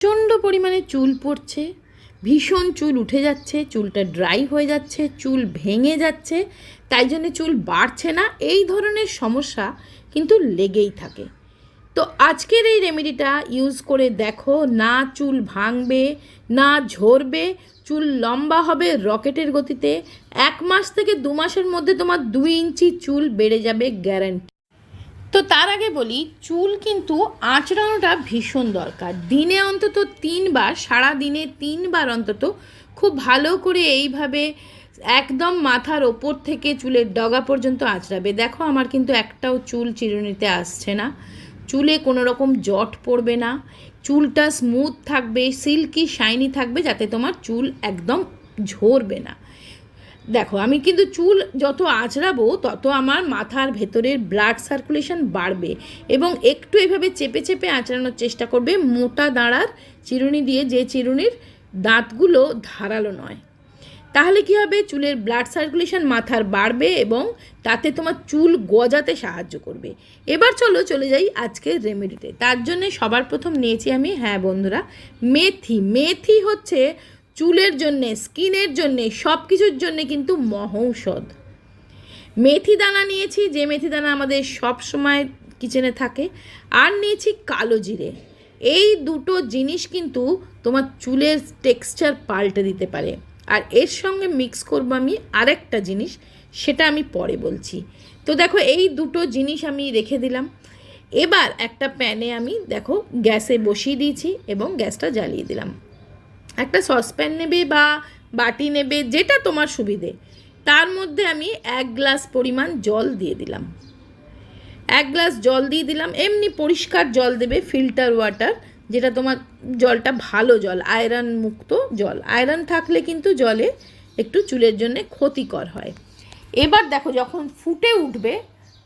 প্রচণ্ড পরিমাণে চুল পড়ছে, ভীষণ চুল উঠে যাচ্ছে, চুলটা ড্রাই হয়ে যাচ্ছে, চুল ভেঙে যাচ্ছে, তাই জন্য চুল বাড়ছে না, এই ধরনের সমস্যা কিন্তু লেগেই থাকে। তো আজকের এই রেমেডিটা ইউজ করে দেখো, না চুল ভাঙবে, না ঝরবে, চুল লম্বা হবে রকেটের গতিতে, এক মাস থেকে দু মাসের মধ্যে তোমার দুই ইঞ্চি চুল বেড়ে যাবে গ্যারান্টি তো তার আগে বলি, চুল কিন্তু আঁচড়ানোটা ভীষণ দরকার। দিনে অন্তত তিনবার সারা দিনে তিনবার অন্তত খুব ভালো করে এইভাবে একদম মাথার ওপর থেকে চুলের ডগা পর্যন্ত আঁচড়াবে। দেখো আমার কিন্তু একটাও চুল চিরুনিতে আসছে না। চুলে কোনো রকম জট পড়বে না। চুলটা স্মুথ থাকবে সিল্কি শাইনি থাকবে, যাতে তোমার চুল একদম ঝরবে না। দেখো, আমি কিন্তু চুল যত আঁচড়াবো, তত আমার মাথার ভেতরের ব্লাড সার্কুলেশন বাড়বে এবং একটু এভাবে চেপে চেপে আঁচড়ানোর চেষ্টা করবে, মোটা দাঁড়ার চিরুনি দিয়ে যে চিরুনির দাঁতগুলো ধারালো নয়। তাহলে কি হবে? চুলের ব্লাড সার্কুলেশন মাথার বাড়বে এবং তাতে তোমার চুল গজাতে সাহায্য করবে। এবার চলো, চলে যাই আজকের রেমেডিতে তার জন্য সবার প্রথম নিয়েছি আমি হ্যাঁ বন্ধুরা, মেথি। মেথি হচ্ছে চুলের জন্যে, স্কিনের জন্যে সব কিছুর জন্যে কিন্তু মহৌষধ। মেথি দানা নিয়েছি, যে মেথি দানা আমাদের সব সময় কিচেনে থাকে। আর নিয়েছি কালো জিরে। এই দুটো জিনিস কিন্তু তোমার চুলের টেক্সচার পাল্টে দিতে পারে। আর এর সঙ্গে মিক্স করব আমি আরেকটা জিনিস, সেটা আমি পরে বলছি। তো দেখো, এই দুটো জিনিস আমি রেখে দিলাম। এবার একটা প্যানে আমি, দেখো, গ্যাসে বসিয়ে দিয়েছি এবং গ্যাসটা জ্বালিয়ে দিলাম। একটা সসপ্যান নেবে বা বাটি নেবে, যেটা তোমার সুবিধে। তার মধ্যে আমি এক গ্লাস পরিমাণ জল দিয়ে দিলাম। এক গ্লাস জল দিয়ে দিলাম। এমনি পরিষ্কার জল দেবে, ফিল্টার ওয়াটার, যেটা তোমার জলটা ভালো জল, আয়রন মুক্ত জল। আয়রন থাকলে কিন্তু জলে একটু চুলের জন্য ক্ষতিকর হয়। এবার দেখো, যখন ফুটে উঠবে,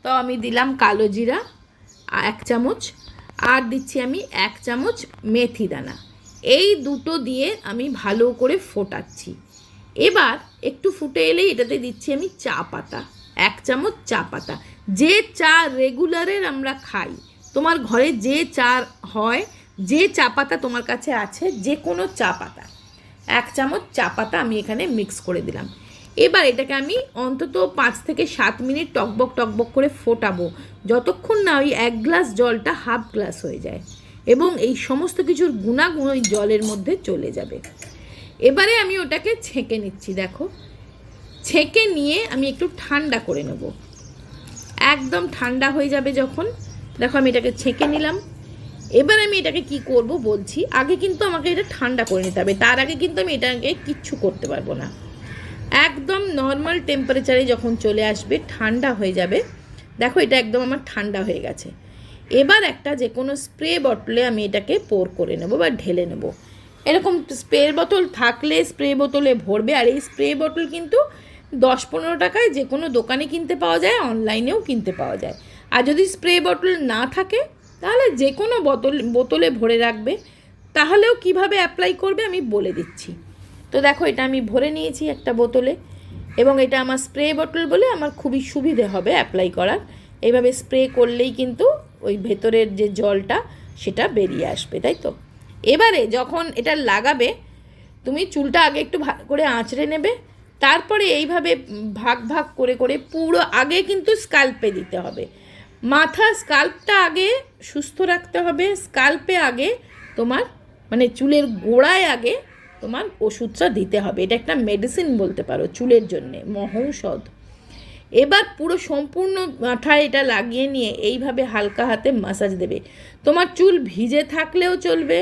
তো আমি দিলাম কালো জিরা এক চামচ। আর দিচ্ছি আমি এক চামচ মেথি দানা। এই দুটো দিয়ে আমি ভালো করে ফোটাচ্ছি। এবার একটু ফুটে এলেই এটাতে দিচ্ছি আমি চা পাতা, এক চামচ চা পাতা। যে চা রেগুলারের আমরা খাই, তোমার ঘরে যে চা হয়, যে চা পাতা তোমার কাছে আছে, যে কোনো চা পাতা, এক চামচ চা পাতা আমি এখানে মিক্স করে দিলাম। এবার এটাকে আমি অন্তত পাঁচ থেকে সাত মিনিট টকবক টকবক করে ফোটাবো, যতক্ষণ না ওই এক গ্লাস জলটা হাফ গ্লাস হয়ে যায়। এবং এই সমস্ত কিছুর গুণাগুণ ওই জলের মধ্যে চলে যাবে। এবারে আমি ওটাকে ছেঁকে নিচ্ছি, দেখো। ছেঁকে নিয়ে আমি একটু ঠান্ডা করে নেব। একদম ঠান্ডা হয়ে যাবে যখন। দেখো, আমি এটাকে ছেঁকে নিলাম। এবার আমি এটাকে কি করব বলছি, আগে কিন্তু আমাকে এটা ঠান্ডা করে নিতে হবে। তার আগে কিন্তু আমি এটাকে কিচ্ছু করতে পারব না। একদম নর্মাল টেম্পারেচারে যখন চলে আসবে, ঠান্ডা হয়ে যাবে। দেখো, এটা একদম আমার ঠান্ডা হয়ে গেছে। এবার একটা যে কোনো স্প্রে বটলে আমি এটাকে পোর করে নেব বা ঢেলে নেব। এরকম স্প্রে বোতল থাকলে স্প্রে বোতলে ভরবে, আর এই স্প্রে বোতল কিন্তু দশ পনেরো টাকায় যে কোনো দোকানে কিনতে পাওয়া যায় অনলাইনেও কিনতে পাওয়া যায়। আর যদি স্প্রে বোতল না থাকে, তাহলে যে কোনো বোতল বোতলে ভরে রাখবে। তাহলেও কীভাবে অ্যাপ্লাই করবে আমি বলে দিচ্ছি। তো দেখো, এটা আমি ভরে নিয়েছি একটা বোতলে এবং এটা আমার স্প্রে বোতল বলে আমার খুবই সুবিধে হবে অ্যাপ্লাই করার। এইভাবে স্প্রে করলেই কিন্তু ওই ভেতরের যে জলটা, সেটা বেরিয়ে আসবে, তাই তো? এবারে যখন এটা লাগাবে, তুমি চুলটা আগে একটু ভালো করে আঁচড়ে নেবে, তারপরে এইভাবে ভাগ ভাগ করে করে পুরো আগে কিন্তু স্কাল্পে দিতে হবে। মাথা স্কাল্পটা আগে সুস্থ রাখতে হবে, স্কাল্পে আগে তোমার মানে চুলের গোড়ায় আগে তোমার ওষুধটা দিতে হবে। এটা একটা মেডিসিন বলতে পারো, চুলের জন্যে, মহৌষধ। এবার পুরো সম্পূর্ণ মাথায় এটা লাগিয়ে নিয়ে এইভাবে হালকা হাতে মাসাজ দেবে। তোমার চুল ভিজে থাকলেও চলবে,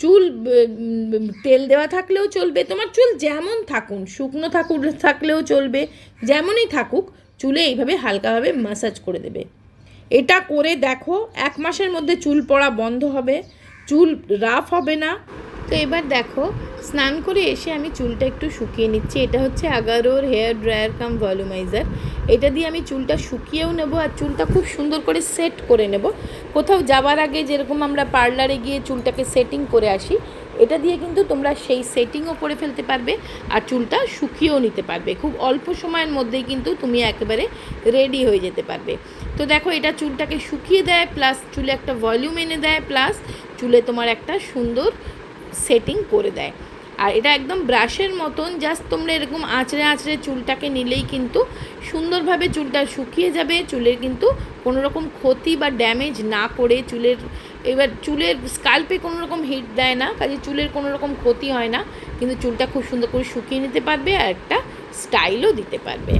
চুল তেল দেওয়া থাকলেও চলবে, তোমার চুল যেমন থাকুন, শুকনো থাকুক থাকলেও চলবে, যেমনই থাকুক, চুলে এইভাবে হালকাভাবে মাসাজ করে দেবে। এটা করে দেখো, এক মাসের মধ্যে চুল পড়া বন্ধ হবে, চুল রাফ হবে না। তো এবার দেখো, স্নান করে এসে আমি চুলটা একটু শুকিয়ে নিচ্ছি। এটা হচ্ছে আগারোর হেয়ার ড্রায়ার কাম ভলিউমাইজার এটা দিয়ে আমি চুলটা শুকিয়েও নেব আর চুলটা খুব সুন্দর করে সেট করে নেব। কোথাও যাওয়ার আগে যেরকম আমরা পার্লারে গিয়ে চুলটাকে সেটিং করে আসি, এটা দিয়ে কিন্তু তোমরা সেই সেটিংও করে ফেলতে পারবে আর চুলটা শুকিয়েও নিতে পারবে। খুব অল্প সময়ের মধ্যেই কিন্তু তুমি একেবারে রেডি হয়ে যেতে পারবে। তো দেখো, এটা চুলটাকে শুকিয়ে দেয় প্লাস চুলে একটা ভলিউম এনে দেয় প্লাস চুলে তোমার একটা সুন্দর সেটিং করে দেয়। আর এটা একদম ব্রাশের মতন জাস্ট তোমরা এরকম আঁচড়ে আঁচড়ে চুলটাকে নিলেই কিন্তু সুন্দরভাবে চুলটা শুকিয়ে যাবে, চুলের কিন্তু কোনো রকম ক্ষতি বা ড্যামেজ না করে চুলের, এবার চুলের স্কাল্পে কোনো রকম হিট দেয় না, কাজে চুলের কোনো রকম ক্ষতি হয় না, কিন্তু চুলটা খুব সুন্দর করে শুকিয়ে নিতে পারবে আর একটা স্টাইলও দিতে পারবে।